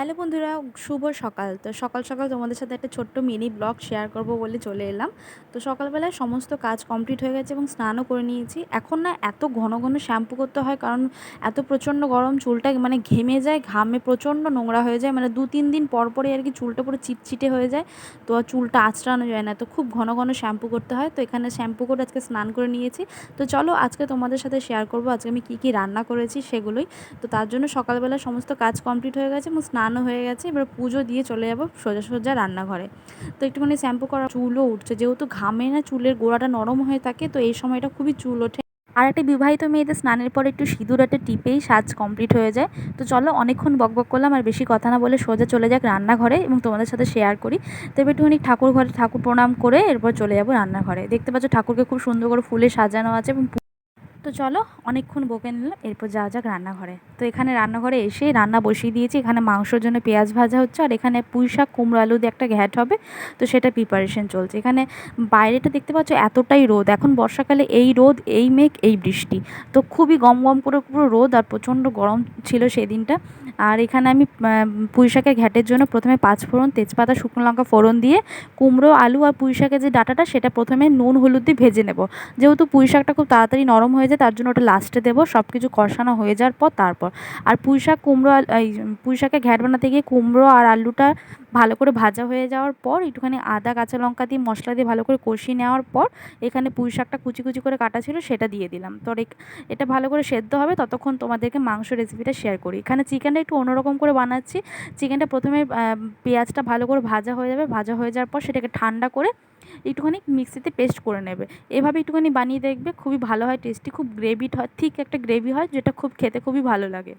Hello বন্ধুরা, শুভ সকাল। তো সকাল সকাল তোমাদের সাথে একটা ছোট্ট মিনি ব্লগ শেয়ার করব বলে চলে এলাম। তো সকালবেলায় সমস্ত কাজ কমপ্লিট হয়ে গেছে এবং স্নানও করে নিয়েছি। এখন না এত ঘন ঘন শ্যাম্পু করতে হয় কারণ এত প্রচণ্ড গরম, চুলটা মানে ঘেমে যায়, ঘামে প্রচণ্ড নোংরা হয়ে যায়। মানে দু তিন দিন পর পরই আর কি চুলটা পুরো চিটচিটে হয়ে যায়, তো চুলটা আঁচড়ানো যায় না। তো খুব ঘন ঘন শ্যাম্পু করতে হয়। তো এখানে শ্যাম্পু করে আজকে স্নান করে নিয়েছি। তো চলো আজকে তোমাদের সাথে শেয়ার করব আজকে আমি কী কী রান্না করেছি সেগুলোই। তো তার জন্য সকালবেলা সমস্ত কাজ কমপ্লিট হয়ে গেছে এবং স্নানও হয়ে গেছে, এবার পুজো দিয়ে চলে যাব সোজা সোজা রান্নাঘরে। তো একটুখানি শ্যাম্পু করা চুলও উঠছে, যেহেতু ঘামে না, চুলের গোড়াটা নরম হয়ে থাকে, তো এই সময়টা খুবই চুল ওঠে। আর একটা বিবাহিত মেয়েদের স্নানের পর একটু সিঁদুর একটা টিপেই সাজ কমপ্লিট হয়ে যায়। তো চলো অনেকক্ষণ বক বক করলাম, আর বেশি কথা না বলে সোজা চলে যাক রান্নাঘরে এবং তোমাদের সাথে শেয়ার করি। তো এবার একটুখানি ঠাকুর ঘরে ঠাকুর প্রণাম করে এরপর চলে যাব রান্নাঘরে। দেখতে পাচ্ছ ঠাকুরকে খুব সুন্দর করে ফুলে সাজানো আছে এবং তো চলো অনেকক্ষণ বকে নিলাম, এরপর যাওয়া যাক রান্নাঘরে। তো এখানে রান্নাঘরে এসে রান্না বসিয়ে দিয়েছি। এখানে মাংসর জন্য পেঁয়াজ ভাজা হচ্ছে আর এখানে পুঁই শাক, কুমড়ো আলু দিয়ে একটা ঘ্যাট হবে। তো সেটা প্রিপারেশন চলছে। এখানে বাইরেটা দেখতে পাচ্ছ এতটাই রোদ। এখন বর্ষাকালে এই রোদ, এই মেঘ, এই বৃষ্টি। তো খুবই গম গম করে পুরো রোদ আর প্রচণ্ড গরম ছিল সেই দিনটা আর এখানে আমি পুঁই শাকের ঘ্যাটের জন্য প্রথমে পাঁচ ফোড়ন, তেজপাতা, শুকনো লঙ্কা ফোড়ন দিয়ে কুমড়ো, আলু আর পুঁই শাকের যে ডাটাটা, সেটা প্রথমে নুন, হলুদ দিয়ে ভেজে নেব। যেহেতু পুঁই শাকটা খুব তাড়াতাড়ি নরম হয়ে যায় তার জন্য ওটা লাস্টে দেবো সব কিছু কষানো হয়ে যাওয়ার পর তারপর। আর পুঁই শাক, কুমড়ো এই, পুঁই শাকের ঘ্যাট বানাতে গিয়ে কুমড়ো আর আলুটা ভালো করে ভাজা হয়ে যাওয়ার পর, একটুখানি আদা, কাঁচা লঙ্কা দিয়ে মশলা দিয়ে ভালো করে কষিয়ে নেওয়ার পর, এখানে পুঁই শাকটা কুচি কুচি করে কাটা ছিল, সেটা দিয়ে দিলাম। তো এটা ভালো করে সেদ্ধ হবে, ততক্ষণ তোমাদেরকে মাংস রেসিপিটা শেয়ার করি। এখানে চিকেনটা একটু অন্যরকম করে বানাচ্ছি। চিকেনটা প্রথমে পেঁয়াজটা ভালো করে ভাজা হয়ে যাবে, ভাজা হয়ে যাওয়ার পর সেটাকে ঠান্ডা করে একটুখানি মিক্সিতে পেস্ট করে নেবে। এভাবে একটুখানি বানিয়ে দেখবে, খুবই ভালো হয় টেস্টি খুব গ্রেভি হয় ঠিক একটা গ্রেভি হয়, যেটা খুব খেতে খুবই ভালো লাগে।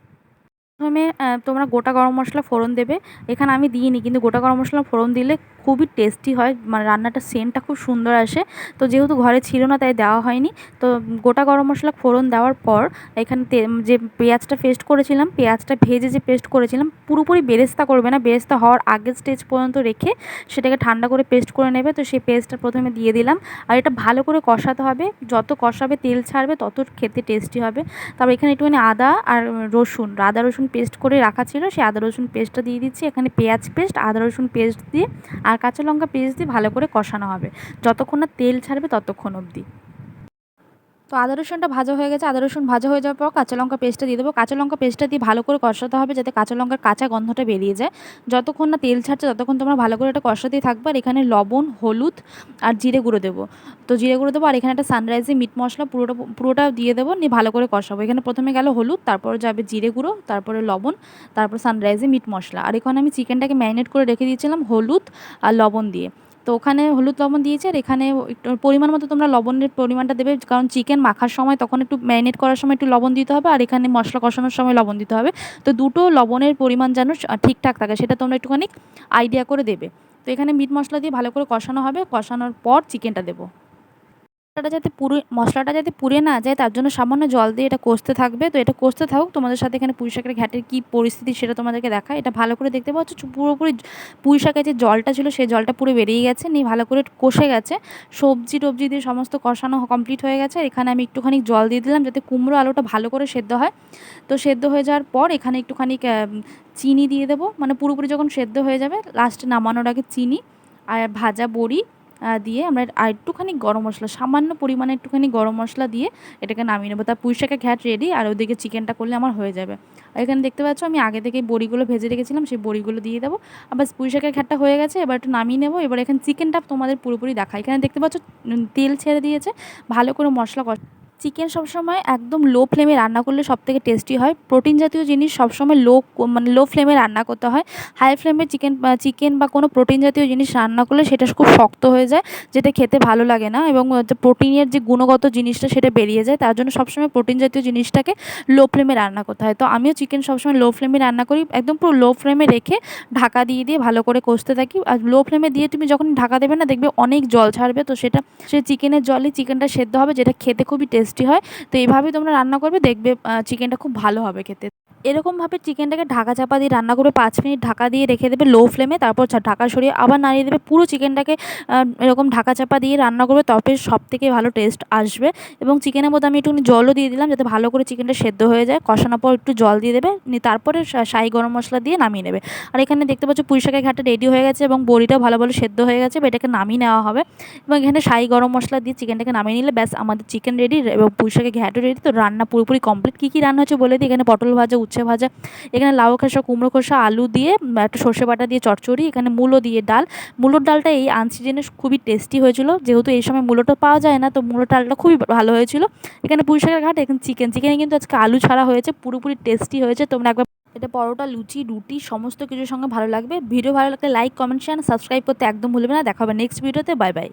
প্রথমে তোমরা গোটা গরম মশলা ফোড়ন দেবে। এখানে আমি দিইনি, কিন্তু গোটা গরম মশলা ফোড়ন দিলে খুবই টেস্টি হয়। মানে রান্নাটা সেন্টটা খুব সুন্দর আসে। তো যেহেতু ঘরে ছিল না, তাই দেওয়া হয়নি। তো গোটা গরম মশলা ফোড়ন দেওয়ার পর এখানে যে পেঁয়াজটা পেস্ট করেছিলাম, পেঁয়াজটা ভেজে যে পেস্ট করেছিলাম, পুরোপুরি বেরেস্তা করবে না। বেরেস্তা হওয়ার আগের স্টেজ পর্যন্ত রেখে সেটাকে ঠান্ডা করে পেস্ট করে নেবে। তো সেই পেস্টটা প্রথমে দিয়ে দিলাম। আর এটা ভালো করে কষাতে হবে। যত কষাবে, তেল ছাড়বে, তত খেতে টেস্টি হবে। তারপর এখানে একটুখানি আদা আর রসুন, আদা রসুন পেস্ট করে রাখা ছিল। সেই আদা রসুন পেস্টটা দিয়ে দিচ্ছি। এখানে পেঁয়াজ পেস্ট আদা রসুন পেস্ট দিয়ে আর কাঁচা লঙ্কা পেস্ট দিয়ে ভালো করে কষানো হবে। যতক্ষণ না তেল ছাড়বে ততক্ষণ অবধি। তো আদা রসুনটা ভাজা হয়ে গেছে, আদা রসুন ভাজা হয়ে যাওয়ার পর কাঁচা লঙ্কা পেস্টটা দিয়ে দেবো। কাঁচা লঙ্কা পেস্টটা দিয়ে ভালো করে কষাতে হবে যাতে কাঁচা লঙ্কার কাঁচা গন্ধটা বেরিয়ে যায়। যতক্ষণ না তেল ছাড়ছে ততক্ষণ তোমরা ভালো করে এটা কষাতেই থাকবে। আর এখানে লবণ, হলুদ আর জিরে গুঁড়ো দেবো। তো জিরে গুঁড়ো দেবো আর এখানে একটা সানরাইজে মিট মশলা পুরোটা পুরোটা দিয়ে দেবো, নিয়ে ভালো করে কষাবো। এখানে প্রথমে গেল হলুদ, তারপর যাবে জিরে গুঁড়ো, তারপরে লবণ, তারপর সানরাইজে মিট মশলা। আর এখানে আমি চিকেনটাকে ম্যারিনেট করে রেখে দিয়েছিলাম হলুদ আর লবণ দিয়ে। তো ওখানে হলুদ লবণ দিয়েছে আর এখানে একটু পরিমাণ মতো তোমরা লবণের পরিমাণটা দেবে, কারণ চিকেন মাখার সময় তখন একটু ম্যারিনেট করার সময় একটু লবণ দিতে হবে আর এখানে মশলা কষানোর সময় লবণ দিতে হবে। তো দুটো লবণের পরিমাণ যেন ঠিকঠাক থাকে, সেটা তোমরা একটুখানি আইডিয়া করে দেবে। তো এখানে মিট মশলা দিয়ে ভালো করে কষানো হবে, কষানোর পর চিকেনটা দেবো। মশলাটা যাতে পুরো মশলাটা যাতে পুড়ে না যায়, তার জন্য সামান্য জল দিয়ে এটা কষতে থাকবে। তো এটা কষতে থাকুক, তোমাদের সাথে এখানে পুঁই শাকের ঘ্যাটের কী পরিস্থিতি সেটা তোমাদেরকে দেখা এটা ভালো করে দেখতে পাচ্ছ পুরোপুরি পুঁই শাকের যে জলটা ছিল, সেই জলটা পুরো বেরিয়ে গেছে, নিয়ে ভালো করে কষে গেছে। সবজি টবজি দিয়ে সমস্ত কষানো কমপ্লিট হয়ে গেছে। এখানে আমি একটুখানি জল দিয়ে দিলাম, যাতে কুমড়ো আলুটা ভালো করে সেদ্ধ হয়। তো সেদ্ধ হয়ে যাওয়ার পর এখানে একটুখানি চিনি দিয়ে দেবো। মানে পুরোপুরি যখন সেদ্ধ হয়ে যাবে লাস্টে নামানোর আগে চিনি আর ভাজা বড়ি দিয়ে আমরা আর একটুখানি গরম মশলা, সামান্য পরিমাণে একটুখানি গরম মশলা দিয়ে এটাকে নামিয়ে নেব। তার পুঁই শাকের ঘ্যাট রেডি আর ওদিকে চিকেনটা করলে আমার হয়ে যাবে। এখানে দেখতে পাচ্ছ আমি আগে থেকে বড়িগুলো ভেজে রেখেছিলাম, সেই বড়িগুলো দিয়ে দেবো। আবার পুঁই শাকের ঘ্যাটটা হয়ে গেছে, এবার একটু নামিয়ে নেব। এবার এখানে চিকেনটা তোমাদের পুরোপুরি দেখা এখানে দেখতে পাচ্ছ তেল ছেড়ে দিয়েছে, ভালো করে মশলা চিকেন সবসময় একদম লো ফ্লেমে রান্না করলে সব থেকে টেস্টি হয়। প্রোটিন জাতীয় জিনিস সবসময় লো মানে লো ফ্লেমে রান্না করতে হয়। হাই ফ্লেমে চিকেন চিকেন বা কোনো প্রোটিন জাতীয় জিনিস রান্না করলে সেটা খুব শক্ত হয়ে যায়, যেটা খেতে ভালো লাগে না এবং প্রোটিনের যে গুণগত জিনিসটা সেটা বেরিয়ে যায়, তার জন্য সবসময় প্রোটিন জাতীয় জিনিসটাকে লো ফ্লেমে রান্না করতে হয়। তো আমিও চিকেন সবসময় লো ফ্লেমে রান্না করি, একদম পুরো লো ফ্লেমে রেখে ঢাকা দিয়ে দিয়ে ভালো করে কষতে থাকি। আর লো ফ্লেমে দিয়ে তুমি যখন ঢাকা দেবে না, দেখবে অনেক জল ছাড়বে, তো সেটা, সে চিকেনের জলে চিকেনটা সেদ্ধ হবে, যেটা খেতে খুবই টেস্ট টেস্টি হয়। তো এইভাবেই তোমরা রান্না করবে, দেখবে চিকেনটা খুব ভালো হবে খেতে। এরকমভাবে চিকেনটাকে ঢাকা চাপা দিয়ে রান্না করবে, পাঁচ মিনিট ঢাকা দিয়ে রেখে দেবে লো ফ্লেমে তারপর ঢাকা সরিয়ে আবার নাড়িয়ে দেবে। পুরো চিকেনটাকে এরকম ঢাকা চাপা দিয়ে রান্না করবে, তবে সব থেকে ভালো টেস্ট আসবে। এবং চিকেনের মধ্যে আমি একটুখানি জলও দিয়ে দিলাম, যাতে ভালো করে চিকেনটা সেদ্ধ হয়ে যায়। কষানোর পর একটু জল দিয়ে দেবে তারপরে শাহি গরম মশলা দিয়ে নামিয়ে নেবে। আর এখানে দেখতে পাচ্ছ পুঁই শাকের ঘাটা রেডি হয়ে গেছে এবং বড়িটাও ভালো ভালো সেদ্ধ হয়ে গেছে এটাকে নামিয়ে নেওয়া হবে। এবং এখানে শাহি গরম মশলা দিয়ে চিকেনটাকে নামিয়ে নিলে, ব্যাস, আমাদের চিকেন রেডি এবং পুঁই শাকের ঘ্যাটও রেডি। তো রান্না পুরোপুরি কমপ্লিট কী কী রান্না হচ্ছে বলে দিই? এখানে পটল ভাজা, উচ্ছে ভাজা, এখানে লাউ খোসা, কুমড়ো খোসা, আলু দিয়ে একটা সর্ষে বাটা দিয়ে চচ্চড়ি, এখানে মূলো দিয়ে ডাল। মূলোর ডালটা এই আনসিজনে খুবই টেস্টি হয়েছিল। যেহেতু এই সময় মূলোটা পাওয়া যায় না, তো মূলো ডালটা খুবই ভালো হয়েছিল। এখানে পুঁই শাকের ঘাট, এখানে চিকেন চিকেনে কিন্তু আজকে আলু ছাড়া হয়েছে, পুরোপুরি টেস্টি হয়েছে। তোমরা একবার এটা পরোটা, লুচি, রুটি, সমস্ত কিছুর সঙ্গে ভালো লাগবে। ভিডিও ভালো লাগলে লাইক কমেন্ট শেয়ার সাবস্ক্রাইব করতে একদম ভুলবে না। দেখা হবে নেক্সট ভিডিওতে বাই বাই